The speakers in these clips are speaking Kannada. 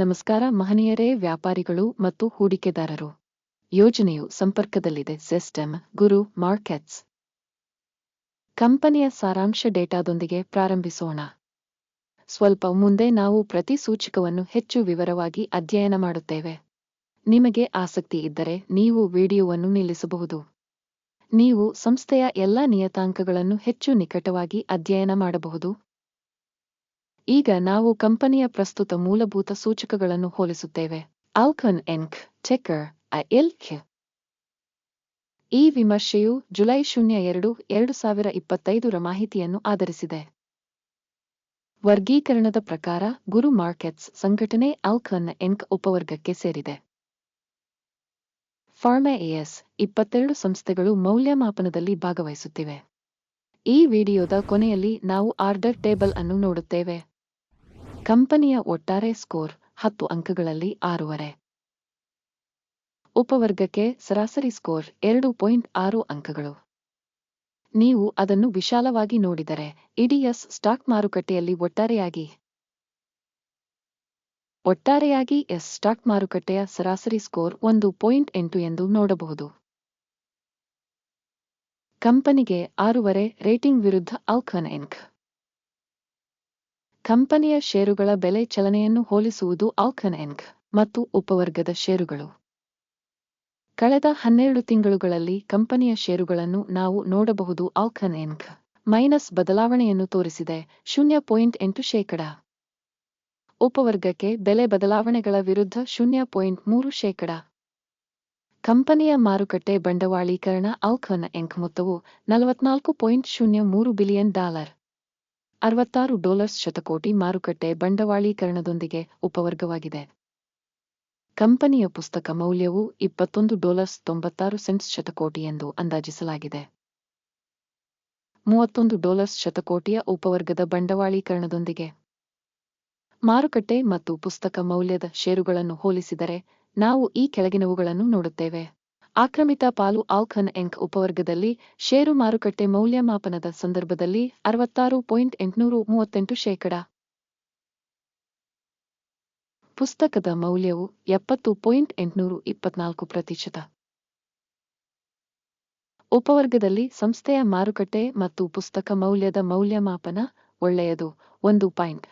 ನಮಸ್ಕಾರ ಮಹನೀಯರೇ, ವ್ಯಾಪಾರಿಗಳು ಮತ್ತು ಹೂಡಿಕೆದಾರರು. ಯೋಜನೆಯು ಸಂಪರ್ಕದಲ್ಲಿದೆ, ಸಿಸ್ಟಮ್, ಗುರು, ಮಾರ್ಕೆಟ್ಸ್. ಕಂಪನಿಯ ಸಾರಾಂಶ ಡೇಟಾದೊಂದಿಗೆ ಪ್ರಾರಂಭಿಸೋಣ. ಸ್ವಲ್ಪ ಮುಂದೆ ನಾವು ಪ್ರತಿ ಸೂಚಕವನ್ನು ಹೆಚ್ಚು ವಿವರವಾಗಿ ಅಧ್ಯಯನ ಮಾಡುತ್ತೇವೆ. ನಿಮಗೆ ಆಸಕ್ತಿ ಇದ್ದರೆ ನೀವು ವಿಡಿಯೋವನ್ನು ನಿಲ್ಲಿಸಬಹುದು. ನೀವು ಸಂಸ್ಥೆಯ ಎಲ್ಲಾ ನಿಯತಾಂಕಗಳನ್ನು ಹೆಚ್ಚು ನಿಕಟವಾಗಿ ಅಧ್ಯಯನ ಮಾಡಬಹುದು. ಈಗ ನಾವು ಕಂಪನಿಯ ಪ್ರಸ್ತುತ ಮೂಲಭೂತ ಸೂಚಕಗಳನ್ನು ಹೋಲಿಸುತ್ತೇವೆ. ಆಲ್ಕನ್ ಎನ್ಕ್ ಚೆಕರ್ ಐಎಲ್ಕ್ ಈ ವಿಮರ್ಶೆಯು ಜುಲೈ ಶೂನ್ಯ ಎರಡು ಎರಡು ಸಾವಿರ ಇಪ್ಪತ್ತೈದರ ಮಾಹಿತಿಯನ್ನು ಆಧರಿಸಿದೆ. ವರ್ಗೀಕರಣದ ಪ್ರಕಾರ ಗುರು ಮಾರ್ಕೆಟ್ಸ್ ಸಂಘಟನೆ ಆಲ್ಕನ್ ಎನ್ಕ್ ಉಪವರ್ಗಕ್ಕೆ ಸೇರಿದೆ. ಫಾರ್ಮೆ ಎಎಸ್ ಇಪ್ಪತ್ತೆರಡು ಸಂಸ್ಥೆಗಳು ಮೌಲ್ಯಮಾಪನದಲ್ಲಿ ಭಾಗವಹಿಸುತ್ತಿವೆ. ಈ ವಿಡಿಯೋದ ಕೊನೆಯಲ್ಲಿ ನಾವು ಆರ್ಡರ್ ಟೇಬಲ್ ಅನ್ನು ನೋಡುತ್ತೇವೆ. ಕಂಪನಿಯ ಒಟ್ಟಾರೆ ಸ್ಕೋರ್ ಹತ್ತು ಅಂಕಗಳಲ್ಲಿ ಆರೂವರೆ. ಉಪವರ್ಗಕ್ಕೆ ಸರಾಸರಿ ಸ್ಕೋರ್ ಎರಡು ಪಾಯಿಂಟ್ ಆರು ಅಂಕಗಳು. ನೀವು ಅದನ್ನು ವಿಶಾಲವಾಗಿ ನೋಡಿದರೆ ಇಡಿಎಸ್ ಸ್ಟಾಕ್ ಮಾರುಕಟ್ಟೆಯಲ್ಲಿ ಒಟ್ಟಾರೆಯಾಗಿ. ಒಟ್ಟಾರೆಯಾಗಿ ಎಸ್ ಸ್ಟಾಕ್ ಮಾರುಕಟ್ಟೆಯ ಸರಾಸರಿ ಸ್ಕೋರ್ ಒಂದು ಪಾಯಿಂಟ್ ಎಂಟು ಎಂದು ನೋಡಬಹುದು. ಕಂಪನಿಗೆ ಆರೂವರೆ ರೇಟಿಂಗ್ ವಿರುದ್ಧ ಆಲ್ಕನ್ ಎನ್ಕ್ ಕಂಪನಿಯ ಷೇರುಗಳ ಬೆಲೆ ಚಲನೆಯನ್ನು ಹೋಲಿಸುವುದು ಆಲ್ಕನ್ ಎಂಕ್ ಮತ್ತು ಉಪವರ್ಗದ ಷೇರುಗಳು. ಕಳೆದ ಹನ್ನೆರಡು ತಿಂಗಳುಗಳಲ್ಲಿ ಕಂಪನಿಯ ಷೇರುಗಳನ್ನು ನಾವು ನೋಡಬಹುದು ಆಲ್ಕನ್ ಎಂಕ್ ಮೈನಸ್ ಬದಲಾವಣೆಯನ್ನು ತೋರಿಸಿದೆ ಶೂನ್ಯ ಪಾಯಿಂಟ್ ಎಂಟು ಶೇಕಡ. ಉಪವರ್ಗಕ್ಕೆ ಬೆಲೆ ಬದಲಾವಣೆಗಳ ವಿರುದ್ಧ ಶೂನ್ಯ ಪಾಯಿಂಟ್ ಮೂರು ಶೇಕಡ. ಕಂಪನಿಯ ಮಾರುಕಟ್ಟೆ ಬಂಡವಾಳೀಕರಣ ಆಲ್ಕನ್ ಎಂಕ್ ಮೊತ್ತವು ನಲವತ್ನಾಲ್ಕು ಪಾಯಿಂಟ್ ಶೂನ್ಯ ಮೂರು ಬಿಲಿಯನ್ ಡಾಲರ್. ಅರವತ್ತಾರು ಡಾಲರ್ಸ್ ಶತಕೋಟಿ ಮಾರುಕಟ್ಟೆ ಬಂಡವಾಳೀಕರಣದೊಂದಿಗೆ ಉಪವರ್ಗವಾಗಿದೆ. ಕಂಪನಿಯ ಪುಸ್ತಕ ಮೌಲ್ಯವು ಇಪ್ಪತ್ತೊಂದು ಡಾಲರ್ಸ್ ತೊಂಬತ್ತಾರು ಸೆಂಟ್ಸ್ ಶತಕೋಟಿ ಎಂದು ಅಂದಾಜಿಸಲಾಗಿದೆ. ಮೂವತ್ತೊಂದು ಡಾಲರ್ಸ್ ಶತಕೋಟಿಯ ಉಪವರ್ಗದ ಬಂಡವಾಳೀಕರಣದೊಂದಿಗೆ ಮಾರುಕಟ್ಟೆ ಮತ್ತು ಪುಸ್ತಕ ಮೌಲ್ಯದ ಷೇರುಗಳನ್ನು ಹೋಲಿಸಿದರೆ ನಾವು ಈ ಕೆಳಗಿನವುಗಳನ್ನು ನೋಡುತ್ತೇವೆ. ಆಕ್ರಮಿತ ಪಾಲು ಆಲ್ಖನ್ ಎಂಕ್ ಉಪವರ್ಗದಲ್ಲಿ ಷೇರು ಮಾರುಕಟ್ಟೆ ಮೌಲ್ಯಮಾಪನದ ಸಂದರ್ಭದಲ್ಲಿ ಅರವತ್ತಾರು ಪಾಯಿಂಟ್ ಎಂಟುನೂರು ಮೂವತ್ತೆಂಟು ಶೇಕಡ. ಪುಸ್ತಕದ ಮೌಲ್ಯವು ಎಪ್ಪತ್ತು ಪಾಯಿಂಟ್ ಎಂಟುನೂರು ಇಪ್ಪತ್ನಾಲ್ಕು ಪ್ರತಿಶತ. ಉಪವರ್ಗದಲ್ಲಿ ಸಂಸ್ಥೆಯ ಮಾರುಕಟ್ಟೆ ಮತ್ತು ಪುಸ್ತಕ ಮೌಲ್ಯದ ಮೌಲ್ಯಮಾಪನ ಒಳ್ಳೆಯದು, ಒಂದು ಪಾಯಿಂಟ್.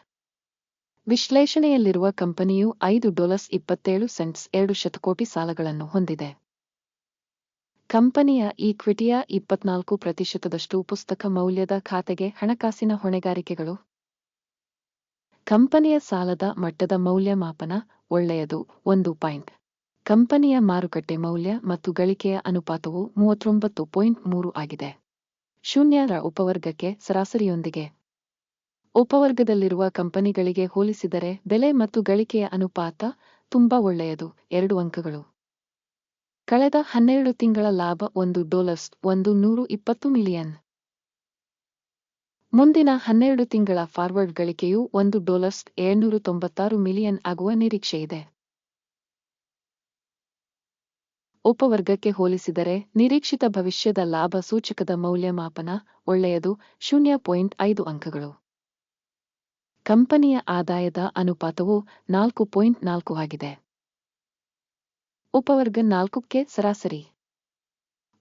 ವಿಶ್ಲೇಷಣೆಯಲ್ಲಿರುವ ಕಂಪನಿಯು ಐದು ಡಾಲರ್ಸ್ ಇಪ್ಪತ್ತೇಳು ಸೆಂಟ್ಸ್ ಎರಡು ಶತಕೋಟಿ ಸಾಲಗಳನ್ನು ಹೊಂದಿದೆ. ಕಂಪನಿಯ ಈಕ್ವಿಟಿಯ ಇಪ್ಪತ್ನಾಲ್ಕು ಪ್ರತಿಶತದಷ್ಟು ಪುಸ್ತಕ ಮೌಲ್ಯದ ಖಾತೆಗೆ ಹಣಕಾಸಿನ ಹೊಣೆಗಾರಿಕೆಗಳು. ಕಂಪನಿಯ ಸಾಲದ ಮಟ್ಟದ ಮೌಲ್ಯಮಾಪನ ಒಳ್ಳೆಯದು, ಒಂದು ಪಾಯಿಂಟ್. ಕಂಪನಿಯ ಮಾರುಕಟ್ಟೆ ಮೌಲ್ಯ ಮತ್ತು ಗಳಿಕೆಯ ಅನುಪಾತವು ಮೂವತ್ತೊಂಬತ್ತು ಪಾಯಿಂಟ್ ಮೂರು ಆಗಿದೆ. ಶೂನ್ಯರ ಉಪವರ್ಗಕ್ಕೆ ಸರಾಸರಿಯೊಂದಿಗೆ. ಉಪವರ್ಗದಲ್ಲಿರುವ ಕಂಪನಿಗಳಿಗೆ ಹೋಲಿಸಿದರೆ ಬೆಲೆ ಮತ್ತು ಗಳಿಕೆಯ ಅನುಪಾತ ತುಂಬಾ ಒಳ್ಳೆಯದು, ಎರಡು ಅಂಕಗಳು. ಕಳೆದ ಹನ್ನೆರಡು ತಿಂಗಳ ಲಾಭ ಒಂದು ಡಾಲರ್ಸ್ ಒಂದು ನೂರು ಇಪ್ಪತ್ತು ಮಿಲಿಯನ್. ಮುಂದಿನ ಹನ್ನೆರಡು ತಿಂಗಳ ಫಾರ್ವರ್ಡ್ ಗಳಿಕೆಯು ಒಂದು ಡಾಲರ್ಸ್ ಏಳ್ನೂರು ತೊಂಬತ್ತಾರು ಮಿಲಿಯನ್ ಆಗುವ ನಿರೀಕ್ಷೆಯಿದೆ ಉಪವರ್ಗಕ್ಕೆ ಹೋಲಿಸಿದರೆ ನಿರೀಕ್ಷಿತ ಭವಿಷ್ಯದ ಲಾಭ ಸೂಚಕದ ಮೌಲ್ಯಮಾಪನ ಒಳ್ಳೆಯದು ಶೂನ್ಯ ಪಾಯಿಂಟ್ ಐದು ಅಂಕಗಳು. ಕಂಪನಿಯ ಆದಾಯದ ಅನುಪಾತವು ನಾಲ್ಕು ಪಾಯಿಂಟ್ ನಾಲ್ಕು ಆಗಿದೆ. ಉಪವರ್ಗ ನಾಲ್ಕಕ್ಕೆ ಸರಾಸರಿ.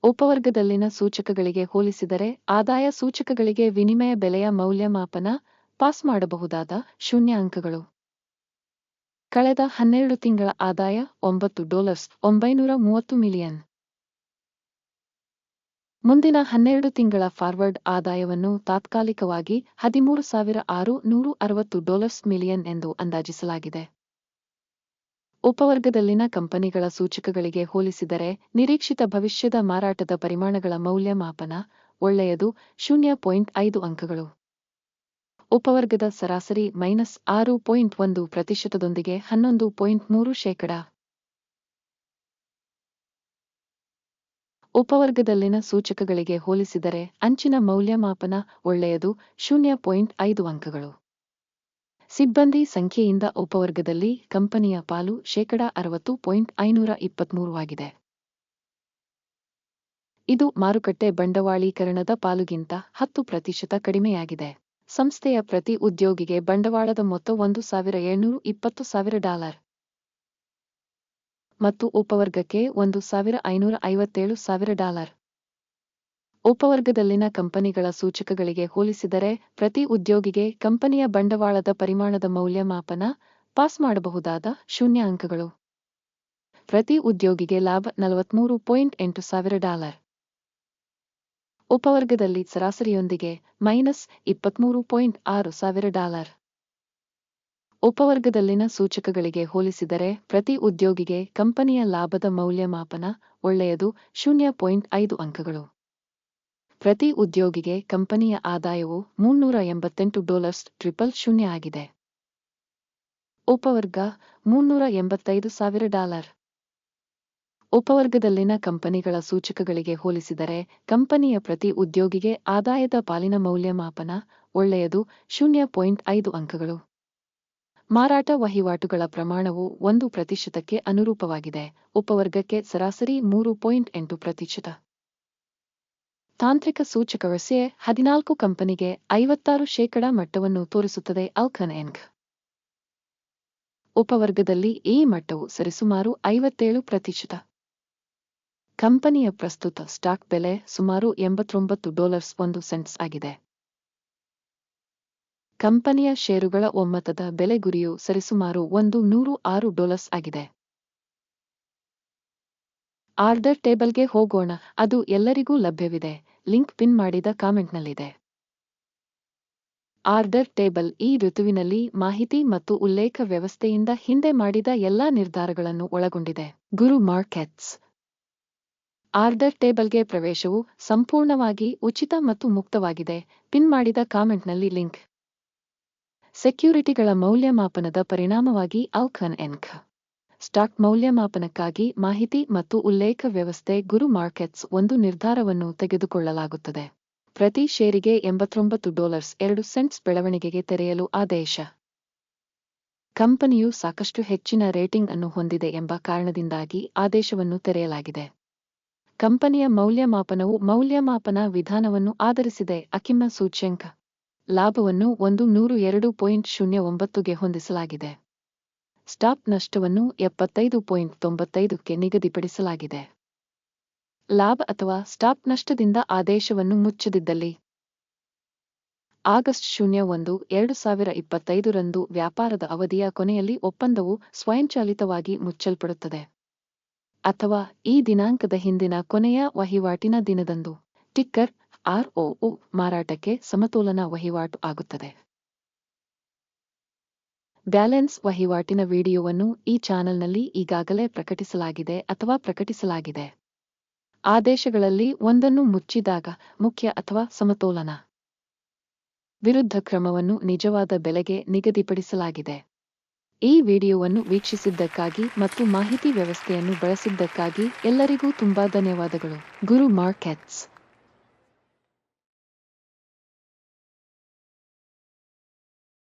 ಉಪವರ್ಗದಲ್ಲಿನ ಸೂಚಕಗಳಿಗೆ ಹೋಲಿಸಿದರೆ ಆದಾಯ ಸೂಚಕಗಳಿಗೆ ವಿನಿಮಯ ಬೆಲೆಯ ಮೌಲ್ಯಮಾಪನ ಪಾಸ್ ಮಾಡಬಹುದಾದ ಶೂನ್ಯ ಅಂಕಗಳು ಕಳೆದ ಹನ್ನೆರಡು ತಿಂಗಳ ಆದಾಯ ಒಂಬತ್ತು ಡಾಲರ್ಸ್ ಒಂಬೈನೂರ ಮೂವತ್ತು ಮಿಲಿಯನ್. ಮುಂದಿನ ಹನ್ನೆರಡು ತಿಂಗಳ ಫಾರ್ವರ್ಡ್ ಆದಾಯವನ್ನು ತಾತ್ಕಾಲಿಕವಾಗಿ ಹದಿಮೂರು ಸಾವಿರ ಆರು ನೂರು ಅರವತ್ತು ಡಾಲರ್ಸ್ ಮಿಲಿಯನ್ ಎಂದು ಅಂದಾಜಿಸಲಾಗಿದೆ. ಉಪವರ್ಗದಲ್ಲಿನ ಕಂಪನಿಗಳ ಸೂಚಕಗಳಿಗೆ ಹೋಲಿಸಿದರೆ ನಿರೀಕ್ಷಿತ ಭವಿಷ್ಯದ ಮಾರಾಟದ ಪರಿಮಾಣಗಳ ಮೌಲ್ಯಮಾಪನ ಒಳ್ಳೆಯದು ಶೂನ್ಯ ಪಾಯಿಂಟ್ ಐದು ಅಂಕಗಳು. ಉಪವರ್ಗದ ಸರಾಸರಿ ಮೈನಸ್ ಆರು ಪಾಯಿಂಟ್ ಒಂದು ಪ್ರತಿಶತದೊಂದಿಗೆ ಹನ್ನೊಂದು ಪಾಯಿಂಟ್ ಮೂರು ಶೇಕಡ. ಉಪವರ್ಗದಲ್ಲಿನ ಸೂಚಕಗಳಿಗೆ ಹೋಲಿಸಿದರೆ ಅಂಚಿನ ಮೌಲ್ಯಮಾಪನ ಒಳ್ಳೆಯದು ಶೂನ್ಯ ಪಾಯಿಂಟ್ ಐದು ಅಂಕಗಳು. ಸಿಬ್ಬಂದಿ ಸಂಖ್ಯೆಯಿಂದ ಉಪವರ್ಗದಲ್ಲಿ ಕಂಪನಿಯ ಪಾಲು ಶೇಕಡ ಅರವತ್ತು ಪಾಯಿಂಟ್ ಐನೂರ ಇಪ್ಪತ್ಮೂರು ಆಗಿದೆ. ಇದು ಮಾರುಕಟ್ಟೆ ಬಂಡವಾಳೀಕರಣದ ಪಾಲುಗಿಂತ ಹತ್ತು ಪ್ರತಿಶತ ಕಡಿಮೆಯಾಗಿದೆ. ಸಂಸ್ಥೆಯ ಪ್ರತಿ ಉದ್ಯೋಗಿಗೆ ಬಂಡವಾಳದ ಮೊತ್ತ ಒಂದು ಸಾವಿರ ಏಳ್ನೂರು ಇಪ್ಪತ್ತು ಸಾವಿರ ಡಾಲರ್. ಮತ್ತು ಉಪವರ್ಗಕ್ಕೆ ಒಂದು ಸಾವಿರ ಐನೂರ ಐವತ್ತೇಳು ಸಾವಿರ ಡಾಲರ್. ಉಪವರ್ಗದಲ್ಲಿನ ಕಂಪನಿಗಳ ಸೂಚಕಗಳಿಗೆ ಹೋಲಿಸಿದರೆ ಪ್ರತಿ ಉದ್ಯೋಗಿಗೆ ಕಂಪನಿಯ ಬಂಡವಾಳದ ಪರಿಮಾಣದ ಮೌಲ್ಯಮಾಪನ ಪಾಸ್ ಮಾಡಬಹುದಾದ ಶೂನ್ಯ ಅಂಕಗಳು ಪ್ರತಿ ಉದ್ಯೋಗಿಗೆ ಲಾಭ ನಲವತ್ಮೂರು ಪಾಯಿಂಟ್ ಎಂಟು ಸಾವಿರ ಡಾಲರ್. ಉಪವರ್ಗದಲ್ಲಿ ಸರಾಸರಿಯೊಂದಿಗೆ ಮೈನಸ್ ಇಪ್ಪತ್ಮೂರು ಪಾಯಿಂಟ್ ಆರು ಸಾವಿರ ಡಾಲರ್. ಉಪವರ್ಗದಲ್ಲಿನ ಸೂಚಕಗಳಿಗೆ ಹೋಲಿಸಿದರೆ ಪ್ರತಿ ಉದ್ಯೋಗಿಗೆ ಕಂಪನಿಯ ಲಾಭದ ಮೌಲ್ಯಮಾಪನ ಒಳ್ಳೆಯದು ಶೂನ್ಯ ಪಾಯಿಂಟ್ ಐದು ಅಂಕಗಳು. ಪ್ರತಿ ಉದ್ಯೋಗಿಗೆ ಕಂಪನಿಯ ಆದಾಯವು ಮುನ್ನೂರ ಎಂಬತ್ತೆಂಟು ಡಾಲರ್ಸ್ ಟ್ರಿಪಲ್ ಶೂನ್ಯ ಆಗಿದೆ. ಉಪವರ್ಗ ಮುನ್ನೂರ ಎಂಬತ್ತೈದು ಸಾವಿರ ಡಾಲರ್. ಉಪವರ್ಗದಲ್ಲಿನ ಕಂಪನಿಗಳ ಸೂಚಕಗಳಿಗೆ ಹೋಲಿಸಿದರೆ ಕಂಪನಿಯ ಪ್ರತಿ ಉದ್ಯೋಗಿಗೆ ಆದಾಯದ ಪಾಲಿನ ಮೌಲ್ಯಮಾಪನ ಒಳ್ಳೆಯದು ಶೂನ್ಯ ಪಾಯಿಂಟ್ ಐದು ಅಂಕಗಳು. ಮಾರಾಟ ವಹಿವಾಟುಗಳ ಪ್ರಮಾಣವು ಒಂದು ಪ್ರತಿಶತಕ್ಕೆ ಅನುರೂಪವಾಗಿದೆ. ಉಪವರ್ಗಕ್ಕೆ ಸರಾಸರಿ ಮೂರು ಪಾಯಿಂಟ್ ಎಂಟು ಪ್ರತಿಶತ. ತಾಂತ್ರಿಕ ಸೂಚಕವಸೆ ಹದಿನಾಲ್ಕು ಕಂಪನಿಗೆ ಐವತ್ತಾರು ಶೇಕಡ ಮಟ್ಟವನ್ನು ತೋರಿಸುತ್ತದೆ ಅಲ್ಕನ್ ಎಂಗ್. ಉಪವರ್ಗದಲ್ಲಿ ಈ ಮಟ್ಟವು ಸರಿಸುಮಾರು ಐವತ್ತೇಳು ಪ್ರತಿಶತ. ಕಂಪನಿಯ ಪ್ರಸ್ತುತ ಸ್ಟಾಕ್ ಬೆಲೆ ಸುಮಾರು ಎಂಬತ್ತೊಂಬತ್ತು ಡಾಲರ್ಸ್ ಒಂದು ಸೆಂಟ್ಸ್ ಆಗಿದೆ. ಕಂಪನಿಯ ಷೇರುಗಳ ಒಮ್ಮತದ ಬೆಲೆ ಗುರಿಯು ಸರಿಸುಮಾರು ಒಂದು ನೂರು ಆರು ಡಾಲರ್ಸ್ ಆಗಿದೆ. ಆರ್ಡರ್ ಟೇಬಲ್ಗೆ ಹೋಗೋಣ. ಅದು ಎಲ್ಲರಿಗೂ ಲಭ್ಯವಿದೆ. ಲಿಂಕ್ ಪಿನ್ ಮಾಡಿದ ಕಾಮೆಂಟ್ನಲ್ಲಿದೆ. ಆರ್ಡರ್ ಟೇಬಲ್ ಈ ಋತುವಿನಲ್ಲಿ ಮಾಹಿತಿ ಮತ್ತು ಉಲ್ಲೇಖ ವ್ಯವಸ್ಥೆಯಿಂದ ಹಿಂದೆ ಮಾಡಿದ ಎಲ್ಲಾ ನಿರ್ಧಾರಗಳನ್ನು ಒಳಗೊಂಡಿದೆ. ಗುರು ಮಾರ್ಕೆಟ್ಸ್. ಆರ್ಡರ್ ಟೇಬಲ್ಗೆ ಪ್ರವೇಶವು ಸಂಪೂರ್ಣವಾಗಿ ಉಚಿತ ಮತ್ತು ಮುಕ್ತವಾಗಿದೆ. ಪಿನ್ ಮಾಡಿದ ಕಾಮೆಂಟ್ನಲ್ಲಿ ಲಿಂಕ್. ಸೆಕ್ಯೂರಿಟಿಗಳ ಮೌಲ್ಯಮಾಪನದ ಪರಿಣಾಮವಾಗಿ ಅಲ್ಖನ್ ಎನ್ಕ್. ಸ್ಟಾಕ್ ಮೌಲ್ಯಮಾಪನಕ್ಕಾಗಿ ಮಾಹಿತಿ ಮತ್ತು ಉಲ್ಲೇಖ ವ್ಯವಸ್ಥೆ ಗುರು ಮಾರ್ಕೆಟ್ಸ್ ಒಂದು ನಿರ್ಧಾರವನ್ನು ತೆಗೆದುಕೊಳ್ಳಲಾಗುತ್ತದೆ. ಪ್ರತಿ ಷೇರಿಗೆ ಎಂಬತ್ತೊಂಬತ್ತು ಡಾಲರ್ಸ್ ಎರಡು ಸೆಂಟ್ಸ್ ಬೆಳವಣಿಗೆಗೆ ತೆರೆಯಲು ಆದೇಶ. ಕಂಪನಿಯು ಸಾಕಷ್ಟು ಹೆಚ್ಚಿನ ರೇಟಿಂಗ್ ಅನ್ನು ಹೊಂದಿದೆ ಎಂಬ ಕಾರಣದಿಂದಾಗಿ ಆದೇಶವನ್ನು ತೆರೆಯಲಾಗಿದೆ. ಕಂಪನಿಯ ಮೌಲ್ಯಮಾಪನವು ಮೌಲ್ಯಮಾಪನ ವಿಧಾನವನ್ನು ಆಧರಿಸಿದೆ ಅಕಿಮ್ಮ ಸೂಚ್ಯಂಕ. ಲಾಭವನ್ನು ಒಂದು ನೂರು ಎರಡು ಪಾಯಿಂಟ್ ಶೂನ್ಯ ಒಂಬತ್ತುಗೆ ಹೊಂದಿಸಲಾಗಿದೆ. ಸ್ಟಾಪ್ ನಷ್ಟವನ್ನು ಎಪ್ಪತ್ತೈದು ಪಾಯಿಂಟ್ ತೊಂಬತ್ತೈದಕ್ಕೆ ನಿಗದಿಪಡಿಸಲಾಗಿದೆ. ಲಾಭ ಅಥವಾ ಸ್ಟಾಪ್ ನಷ್ಟದಿಂದ ಆದೇಶವನ್ನು ಮುಚ್ಚದಿದ್ದಲ್ಲಿ. ಆಗಸ್ಟ್ ಶೂನ್ಯ ಒಂದು, ಎರಡು ಸಾವಿರ ಇಪ್ಪತ್ತೈದರಂದು ವ್ಯಾಪಾರದ ಅವಧಿಯ ಕೊನೆಯಲ್ಲಿ ಒಪ್ಪಂದವು ಸ್ವಯಂಚಾಲಿತವಾಗಿ ಮುಚ್ಚಲ್ಪಡುತ್ತದೆ. ಅಥವಾ ಈ ದಿನಾಂಕದ ಹಿಂದಿನ ಕೊನೆಯ ವಹಿವಾಟಿನ ದಿನದಂದು. ಟಿಕ್ಕರ್ ಆರ್ಒಒ ಮಾರಾಟಕ್ಕೆ ಸಮತೋಲನ ವಹಿವಾಟು ಆಗುತ್ತದೆ. ಬ್ಯಾಲೆನ್ಸ್ ವಹಿವಾಟಿನ ವಿಡಿಯೋವನ್ನು ಈ ಚಾನೆಲ್ನಲ್ಲಿ ಈಗಾಗಲೇ ಪ್ರಕಟಿಸಲಾಗಿದೆ ಅಥವಾ ಪ್ರಕಟಿಸಲಾಗಿದೆ. ಆದೇಶಗಳಲ್ಲಿ ಒಂದನ್ನು ಮುಚ್ಚಿದಾಗ ಮುಖ್ಯ ಅಥವಾ ಸಮತೋಲನ. ವಿರುದ್ಧ ಕ್ರಮವನ್ನು ನಿಜವಾದ ಬೆಲೆಗೆ ನಿಗದಿಪಡಿಸಲಾಗಿದೆ. ಈ ವಿಡಿಯೋವನ್ನು ವೀಕ್ಷಿಸಿದ್ದಕ್ಕಾಗಿ ಮತ್ತು ಮಾಹಿತಿ ವ್ಯವಸ್ಥೆಯನ್ನು ಬಳಸಿದ್ದಕ್ಕಾಗಿ ಎಲ್ಲರಿಗೂ ತುಂಬಾ ಧನ್ಯವಾದಗಳು. ಗುರು ಮಾರ್ಕೆಟ್ಸ್.